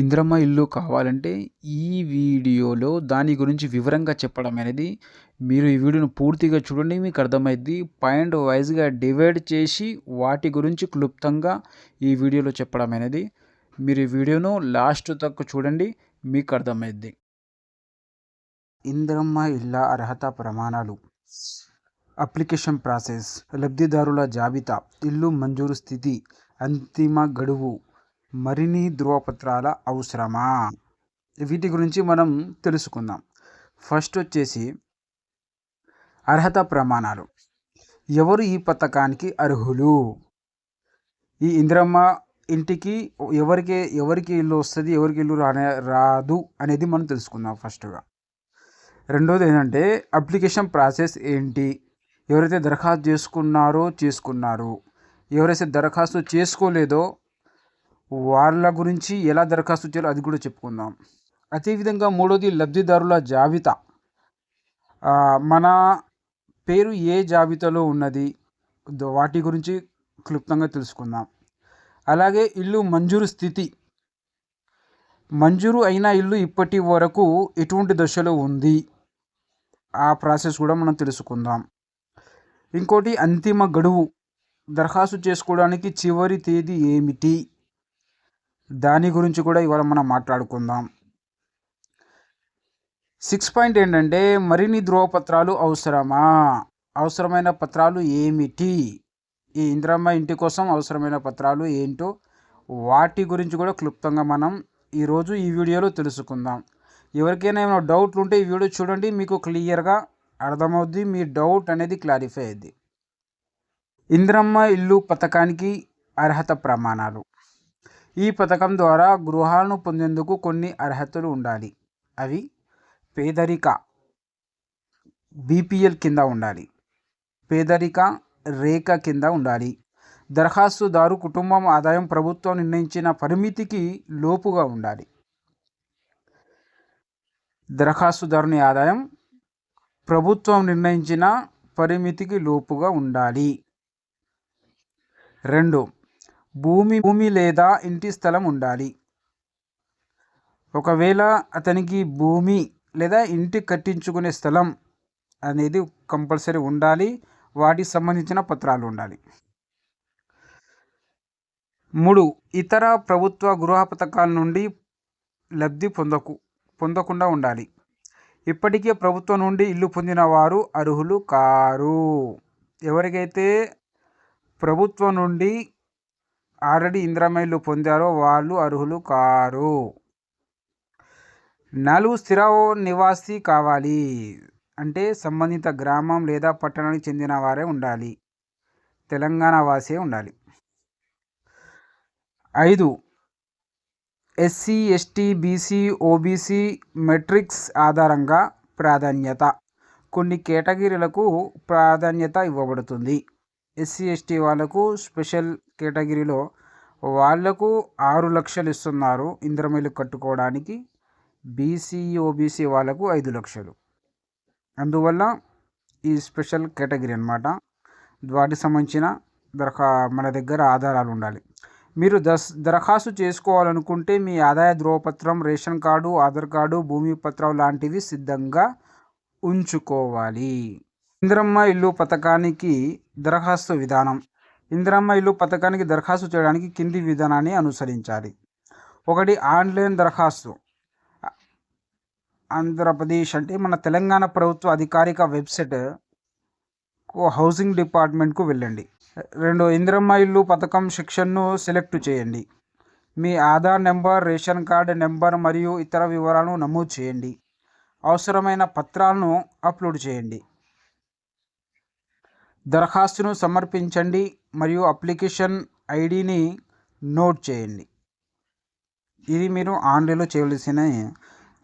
ఇందిరమ్మ ఇల్లు కావాలంటే ఈ వీడియోలో దాని గురించి వివరంగా చెప్పడం అనేది మీరు ఈ వీడియోను పూర్తిగా చూడండి మీకు అర్థమైద్ది. పాయింట్ వైజ్గా డివైడ్ చేసి వాటి గురించి క్లుప్తంగా ఈ వీడియోలో చెప్పడం అనేది. మీరు ఈ వీడియోను లాస్ట్ తక్కువ చూడండి మీకు అర్థమైద్ది. ఇందిరమ్మ ఇళ్ళ అర్హత ప్రమాణాలు. అప్లికేషన్ ప్రాసెస్ లబ్ధిదారుల జాబితా. ఇల్లు మంజూరు స్థితి. అంతిమ గడువు. మరిన్ని ధృవపత్రాల అవసరమా? వీటి గురించి మనం తెలుసుకుందాం. ఫస్ట్ వచ్చేసి అర్హత ప్రమాణాలు. ఎవరు ఈ పథకానికి అర్హులు? ఈ ఇందిరమ్మ ఇంటికి ఎవరికి ఎవరికి ఇల్లు వస్తుంది ఎవరికి ఇల్లు రానే రాదు అనేది మనం తెలుసుకుందాం ఫస్ట్గా. రెండోది ఏంటంటే అప్లికేషన్ ప్రాసెస్ ఏంటి? ఎవరైతే దరఖాస్తు చేసుకున్నారో చేసుకున్నారు. ఎవరైతే దరఖాస్తు చేసుకోలేదో వాళ్ళ గురించి ఎలా దరఖాస్తు చేయాలో అది కూడా చెప్పుకుందాం. అదేవిధంగా మూడోది లబ్ధిదారుల జాబితా. మన పేరు ఏ జాబితాలో ఉన్నది? వాటి గురించి క్లుప్తంగా తెలుసుకుందాం. అలాగే ఇల్లు మంజూరు స్థితి. మంజూరు అయిన ఇల్లు ఇప్పటి వరకు ఎటువంటి దశలో ఉంది? ఆ ప్రాసెస్ కూడా మనం తెలుసుకుందాం. ఇంకోటి అంతిమ గడువు. దరఖాస్తు చేసుకోవడానికి చివరి తేదీ ఏమిటి? దాని గురించి కూడా ఇవాళ మనం మాట్లాడుకుందాం. సిక్స్ పాయింట్ ఏంటంటే మరిన్ని ధ్రువపత్రాలు అవసరమా? అవసరమైన పత్రాలు ఏమిటి? ఈ ఇందిరమ్మ ఇంటి కోసం అవసరమైన పత్రాలు ఏంటో వాటి గురించి కూడా క్లుప్తంగా మనం ఈరోజు ఈ వీడియోలో తెలుసుకుందాం. ఎవరికైనా ఏమైనా డౌట్లు ఉంటే ఈ వీడియో చూడండి మీకు క్లియర్గా అర్థమవుద్ది మీ డౌట్ అనేది క్లారిఫై అయ్యింది ఇందిరమ్మ ఇల్లు పథకానికి అర్హత ప్రమాణాలు. ఈ పథకం ద్వారా గృహాలను పొందేందుకు కొన్ని అర్హతలు ఉండాలి. అవి పేదరిక బీపీఎల్ కింద ఉండాలి. పేదరిక రేఖ కింద ఉండాలి. దరఖాస్తుదారు కుటుంబం ఆదాయం ప్రభుత్వం నిర్ణయించిన పరిమితికి లోపుగా ఉండాలి. దరఖాస్తుదారుని ఆదాయం ప్రభుత్వం నిర్ణయించిన పరిమితికి లోపుగా ఉండాలి. రెండు భూమి భూమి లేదా ఇంటి స్థలం ఉండాలి. ఒకవేళ అతనికి భూమి లేదా ఇంటి కట్టించుకునే స్థలం అనేది కంపల్సరీ ఉండాలి. వాటికి సంబంధించిన పత్రాలు ఉండాలి. మూడు ఇతర ప్రభుత్వ గృహ పథకాల నుండి లబ్ధి పొందకు పొందకుండా ఉండాలి. ఇప్పటికే ప్రభుత్వం నుండి ఇల్లు పొందిన వారు అర్హులు కారు. ఎవరికైతే ప్రభుత్వం నుండి ఆల్రెడీ ఇంద్రమైలు పొందారో వాళ్ళు అర్హులు కారు. నలుగు స్థిర నివాసి కావాలి. అంటే సంబంధిత గ్రామం లేదా పట్టణానికి చెందిన వారే ఉండాలి. తెలంగాణ వాసే ఉండాలి. ఐదు SC ST BC OBC metrics ఆధారంగా ప్రాధాన్యత. కొన్ని కేటగిరీలకు ప్రాధాన్యత ఇవ్వబడుతుంది. ఎస్సీ ఎస్టీ వాళ్ళకు స్పెషల్ కేటగిరీలో వాళ్ళకు ఆరు లక్షలు ఇస్తున్నారు ఇంద్రమిల్లు కట్టుకోవడానికి. బీసీ ఓబీసీ వాళ్ళకు ఐదు లక్షలు. అందువల్ల ఈ స్పెషల్ కేటగిరీ అనమాట వాటికి సంబంధించిన దరఖా మన దగ్గర ఆధారాలు ఉండాలి. మీరు దస్ దరఖాస్తు చేసుకోవాలనుకుంటే మీ ఆదాయ ధ్రువపత్రం రేషన్ కార్డు ఆధార్ కార్డు భూమి పత్రం లాంటివి సిద్ధంగా ఉంచుకోవాలి. ఇంద్రమ్మ ఇల్లు పథకానికి దరఖాస్తు విధానం. ఇందిరమ్మ ఇల్లు పథకానికి దరఖాస్తు చేయడానికి కింది విధానాన్ని అనుసరించాలి. ఒకటి ఆన్లైన్ దరఖాస్తు. ఆంధ్రప్రదేశ్ అంటే మన తెలంగాణ ప్రభుత్వ అధికారిక వెబ్సైట్ హౌసింగ్ డిపార్ట్మెంట్కు వెళ్ళండి. రెండు ఇందిరమ్మ ఇల్లు పథకం సెక్షన్ను సెలెక్ట్ చేయండి. మీ Aadhaar number ration card number మరియు ఇతర వివరాలను నమోదు చేయండి. అవసరమైన పత్రాలను అప్లోడ్ చేయండి. దరఖాస్తును సమర్పించండి మరియు అప్లికేషన్ ఐడిని నోట్ చేయండి. ఇది మీరు ఆన్లైన్లో చేయవలసిన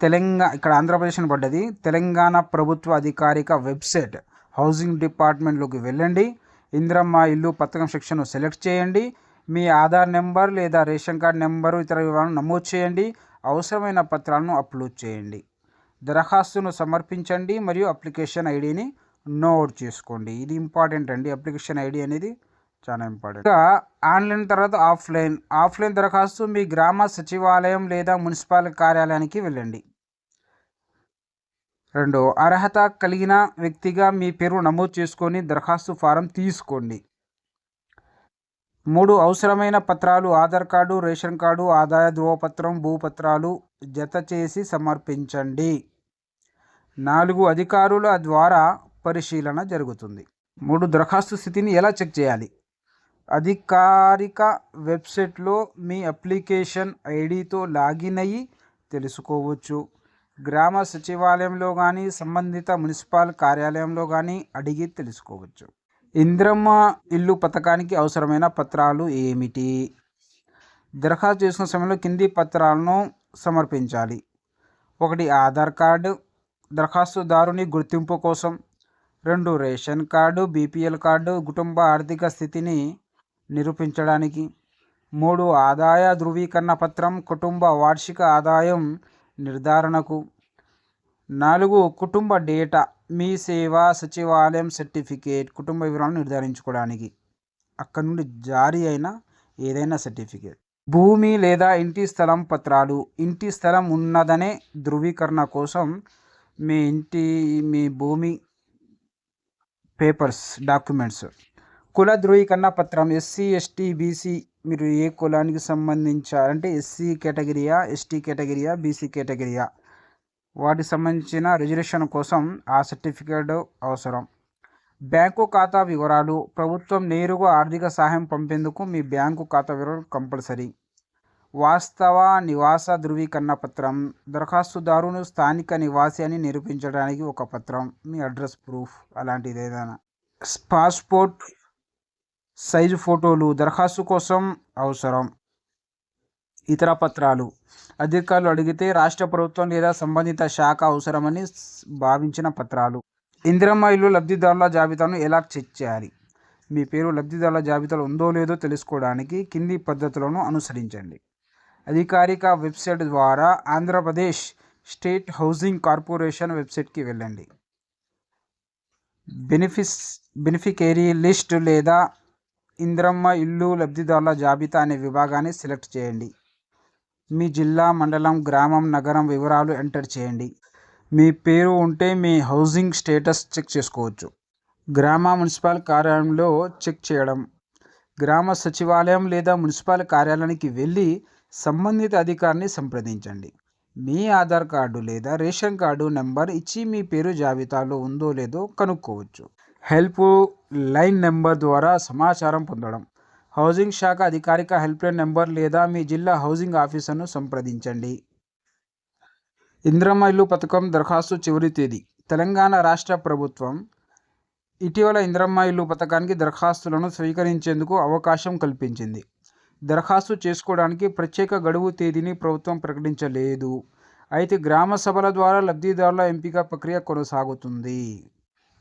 తెలంగాణ ఇక్కడ ఆంధ్రప్రదేశ్ని పడ్డది. తెలంగాణ ప్రభుత్వ అధికారిక వెబ్సైట్ హౌసింగ్ డిపార్ట్మెంట్లోకి వెళ్ళండి. ఇందిరమ్మ ఇల్లు పథకం సెక్షన్ను సెలెక్ట్ చేయండి. మీ ఆధార్ నెంబర్ లేదా రేషన్ కార్డ్ నెంబరు ఇతర వివరాలను నమోదు చేయండి. అవసరమైన పత్రాలను అప్లోడ్ చేయండి. దరఖాస్తును సమర్పించండి మరియు అప్లికేషన్ ఐడిని నోట్ చేసుకోండి. ఇది ఇంపార్టెంట్ అండి. అప్లికేషన్ ఐడి అనేది చాలా ఇంపార్టెంట్. ఇంకా ఆన్లైన్ తర్వాత ఆఫ్లైన్. ఆఫ్లైన్ దరఖాస్తు మీ గ్రామ సచివాలయం లేదా మున్సిపల్ కార్యాలయానికి వెళ్ళండి. రెండు అర్హత కలిగిన వ్యక్తిగా మీ పేరు నమోదు చేసుకొని దరఖాస్తు ఫారం తీసుకోండి. మూడు అవసరమైన పత్రాలు ఆధార్ కార్డు రేషన్ కార్డు ఆదాయ ధృవపత్రం భూపత్రాలు జత చేసి సమర్పించండి. నాలుగు అధికారుల ద్వారా పరిశీలన జరుగుతుంది. మూడు దరఖాస్తు స్థితిని ఎలా చెక్ చేయాలి? అధికారిక వెబ్సైట్లో మీ అప్లికేషన్ ఐడితో లాగిన్ అయ్యి తెలుసుకోవచ్చు. గ్రామ సచివాలయంలో కానీ సంబంధిత మున్సిపల్ కార్యాలయంలో కానీ అడిగి తెలుసుకోవచ్చు. ఇంద్రమ్మ ఇల్లు పథకానికి అవసరమైన పత్రాలు ఏమిటి? దరఖాస్తు చేసుకున్న సమయంలో కింది పత్రాలను సమర్పించాలి. ఒకటి ఆధార్ కార్డు. దరఖాస్తుదారుని గుర్తింపు కోసం రెండు రేషన్ కార్డు బీపీఎల్ కార్డు కుటుంబ ఆర్థిక స్థితిని నిరూపించడానికి. మూడు ఆదాయ ధృవీకరణ పత్రం కుటుంబ వార్షిక ఆదాయం నిర్ధారణకు. నాలుగు కుటుంబ డేటా మీ సేవా సచివాలయం సర్టిఫికేట్ కుటుంబ వివరాలను నిర్ధారించుకోవడానికి. అక్కడ నుండి జారీ అయిన ఏదైనా సర్టిఫికేట్. భూమి లేదా ఇంటి స్థలం పత్రాలు. ఇంటి స్థలం ఉన్నదనే ధృవీకరణ కోసం మీ ఇంటి మీ భూమి పేపర్స్ డాక్యుమెంట్స్ కుల ధృవీకరణ పత్రం. ఎస్సీ ఎస్టీ బీసీ మీరు ఏ కులానికి సంబంధించారంటే ఎస్సీ కేటగిరియా ఎస్టీ కేటగిరియా బీసీ కేటగిరియా? వాటికి సంబంధించిన రిజర్వేషన్ కోసం ఆ సర్టిఫికేట్ అవసరం. బ్యాంకు ఖాతా వివరాలు. ప్రభుత్వం నేరుగా ఆర్థిక సహాయం పంపేందుకు మీ బ్యాంకు ఖాతా వివరాలు కంపల్సరీ. వాస్తవ నివాస ధృవీకరణ పత్రం. దరఖాస్తుదారును స్థానిక నివాసి అని నిరూపించడానికి ఒక పత్రం. మీ అడ్రస్ ప్రూఫ్ అలాంటిది ఏదైనా. పాస్పోర్ట్ సైజు ఫోటోలు దరఖాస్తు కోసం అవసరం. ఇతర పత్రాలు. అధికారులు అడిగితే రాష్ట్ర ప్రభుత్వం లేదా సంబంధిత శాఖ అవసరమని భావించిన పత్రాలు. ఇందిరమ్మ ఇల్లు లబ్ధిదారుల జాబితాను ఎలా చెక్ చేయాలి? మీ పేరు లబ్ధిదారుల జాబితాలో ఉందో లేదో తెలుసుకోవడానికి కింది పద్ధతులను అనుసరించండి. అధికారిక వెబ్సైట్ ద్వారా ఆంధ్రప్రదేశ్ స్టేట్ హౌసింగ్ కార్పొరేషన్ వెబ్సైట్కి వెళ్ళండి. బెనిఫిస్ బెనిఫికేరీ లిస్ట్ లేదా ఇంద్రమ్మ ఇల్లు లబ్ధిదారుల జాబితా అనే విభాగాన్ని సెలెక్ట్ చేయండి. మీ జిల్లా మండలం గ్రామం నగరం వివరాలు ఎంటర్ చేయండి. మీ పేరు ఉంటే మీ హౌసింగ్ స్టేటస్ చెక్ చేసుకోవచ్చు. గ్రామ మున్సిపల్ కార్యాలయంలో చెక్ చేయడం. గ్రామ సచివాలయం లేదా మున్సిపల్ కార్యాలయానికి వెళ్ళి సంబంధిత అధికారిని సంప్రదించండి. మీ ఆధార్ కార్డు లేదా రేషన్ కార్డు నెంబర్ ఇచ్చి మీ పేరు జాబితాలో ఉందో లేదో కనుక్కోవచ్చు. హెల్ప్ లైన్ నెంబర్ ద్వారా సమాచారం పొందడం. హౌసింగ్ శాఖ అధికారిక హెల్ప్లైన్ నెంబర్ లేదా మీ జిల్లా హౌసింగ్ ఆఫీసర్ను సంప్రదించండి. ఇంద్రమ్మ ఇల్లు పథకం దరఖాస్తు చివరి తేదీ. తెలంగాణ రాష్ట్ర ప్రభుత్వం ఇటీవల ఇంద్రమ్మ ఇల్లు పథకానికి దరఖాస్తులను స్వీకరించేందుకు అవకాశం కల్పించింది. దరఖాస్తు చేసుకోవడానికి ప్రత్యేక గడువు తేదీని ప్రభుత్వం ప్రకటించలేదు. అయితే గ్రామ సభల ద్వారా లబ్ధిదారుల ఎంపిక ప్రక్రియ కొనసాగుతుంది.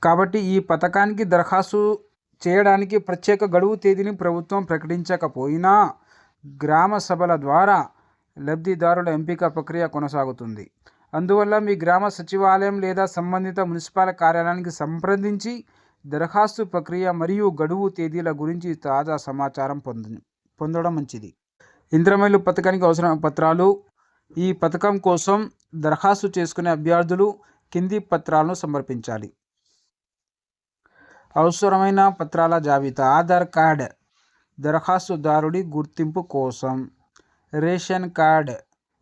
కాబట్టి ఈ పథకానికి దరఖాస్తు చేయడానికి ప్రత్యేక గడువు తేదీని ప్రభుత్వం ప్రకటించకపోయినా గ్రామ సభల ద్వారా లబ్ధిదారుల ఎంపిక ప్రక్రియ కొనసాగుతుంది. అందువల్ల మీ గ్రామ సచివాలయం లేదా సంబంధిత మున్సిపల్ కార్యాలయానికి సంప్రదించి దరఖాస్తు ప్రక్రియ మరియు గడువు తేదీల గురించి తాజా సమాచారం పొంద పొందడం మంచిది. ఇంద్రమైలు పథకానికి అవసరమైన పత్రాలు ఈ పథకం కోసం దరఖాస్తు చేసుకునే అభ్యర్థులు కింది పత్రాలను సమర్పించాలి. అవసరమైన పత్రాల జాబితా ఆధార్ కార్డ్ దరఖాస్తుదారుడి గుర్తింపు కోసం రేషన్ కార్డ్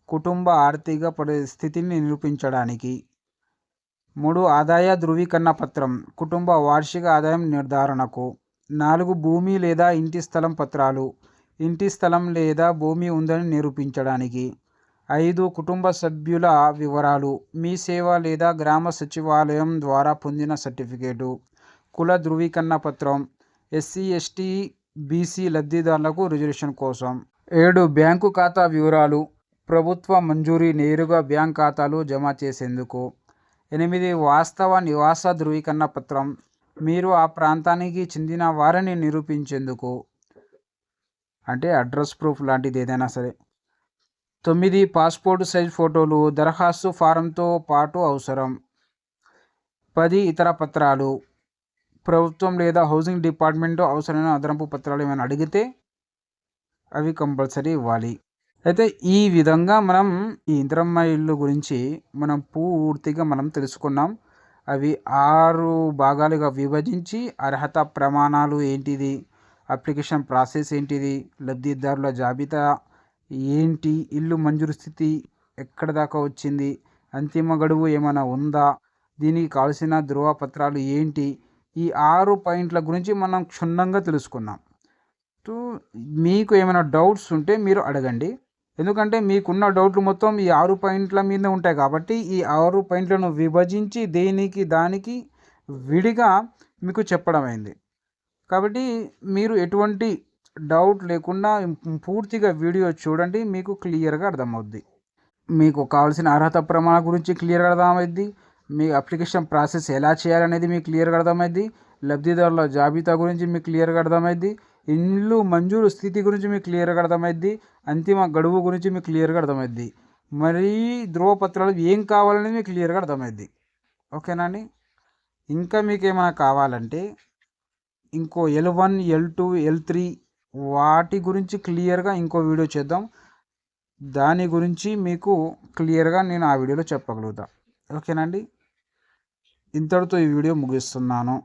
కుటుంబ ఆర్థిక పరిస్థితిని నిరూపించడానికి. మూడు ఆదాయ ధృవీకరణ పత్రం కుటుంబ వార్షిక ఆదాయం నిర్ధారణకు. నాలుగు భూమి లేదా ఇంటి స్థలం పత్రాలు ఇంటి స్థలం లేదా భూమి ఉందని నిరూపించడానికి. ఐదు కుటుంబ సభ్యుల వివరాలు. మీ సేవ లేదా గ్రామ సచివాలయం ద్వారా పొందిన సర్టిఫికేటు. కుల ధృవీకరణ పత్రం. ఎస్సీ ఎస్టీ బీసీ లబ్ధిదారులకు రిజర్వేషన్ కోసం. ఏడు బ్యాంకు ఖాతా వివరాలు. ప్రభుత్వ మంజూరీ నేరుగా బ్యాంక్ ఖాతాలు జమ చేసేందుకు. ఎనిమిది వాస్తవ నివాస ధృవీకరణ పత్రం. మీరు ఆ ప్రాంతానికి చెందిన వారిని నిరూపించేందుకు. అంటే అడ్రస్ ప్రూఫ్ లాంటిది ఏదైనా సరే. తొమ్మిది పాస్పోర్ట్ సైజ్ ఫోటోలు దరఖాస్తు ఫారంతో పాటు అవసరం. పది ఇతర పత్రాలు. ప్రభుత్వం లేదా హౌసింగ్ డిపార్ట్మెంట్ అవసరమైన అదనపు పత్రాలు ఏమైనా అడిగితే అవి కంపల్సరీ ఇవ్వాలి. అయితే ఈ విధంగా మనం ఈ ఇంద్రమ్మ ఇల్లు గురించి మనం పూర్తిగా మనం తెలుసుకున్నాం. అవి ఆరు భాగాలుగా విభజించి అర్హత ప్రమాణాలు ఏంటిది? అప్లికేషన్ ప్రాసెస్ ఏంటిది? లబ్ధిదారుల జాబితా ఏంటి? ఇల్లు మంజూరు స్థితి ఎక్కడ దాకా వచ్చింది? అంతిమ గడువు ఏమైనా ఉందా? దీనికి కావాల్సిన ధృవపత్రాలు ఏంటి? ఈ ఆరు పాయింట్ల గురించి మనం క్షుణ్ణంగా తెలుసుకున్నాం. సో మీకు ఏమైనా డౌట్స్ ఉంటే మీరు అడగండి. ఎందుకంటే మీకున్న డౌట్లు మొత్తం ఈ ఆరు పాయింట్ల మీద ఉంటాయి కాబట్టి ఈ ఆరు పాయింట్లను విభజించి దేనికి దానికి విడిగా మీకు చెప్పడం అయింది కాబట్టి మీరు ఎటువంటి డౌట్ లేకుండా పూర్తిగా వీడియో చూడండి మీకు క్లియర్గా అర్థమవుద్ది. మీకు కావాల్సిన అర్హత ప్రమాణ గురించి క్లియర్గా అర్థమైద్ది మీ అప్లికేషన్ ప్రాసెస్ ఎలా చేయాలనేది మీకు క్లియర్గా అర్థమైద్ది లబ్ధిదారుల జాబితా గురించి మీకు క్లియర్గా అర్థమైద్ది ఇల్లు మంజూరు స్థితి గురించి మీకు క్లియర్గా అర్థమైద్ది అంతిమ గడువు గురించి మీకు క్లియర్గా అర్థమైద్ది మరీ ధృవపత్రాలు ఏం కావాలనేది మీకు క్లియర్గా అర్థమైద్ది ఓకేనా అండి? ఇంకా మీకు ఏమైనా కావాలంటే ఇంకో L one L two L three వాటి గురించి క్లియర్గా ఇంకో వీడియో చేద్దాం. దాని గురించి మీకు క్లియర్గా నేను ఆ వీడియోలో చెప్పగలుగుతా. ఓకేనండి ఇంతటితో ఈ వీడియో ముగిస్తున్నాను.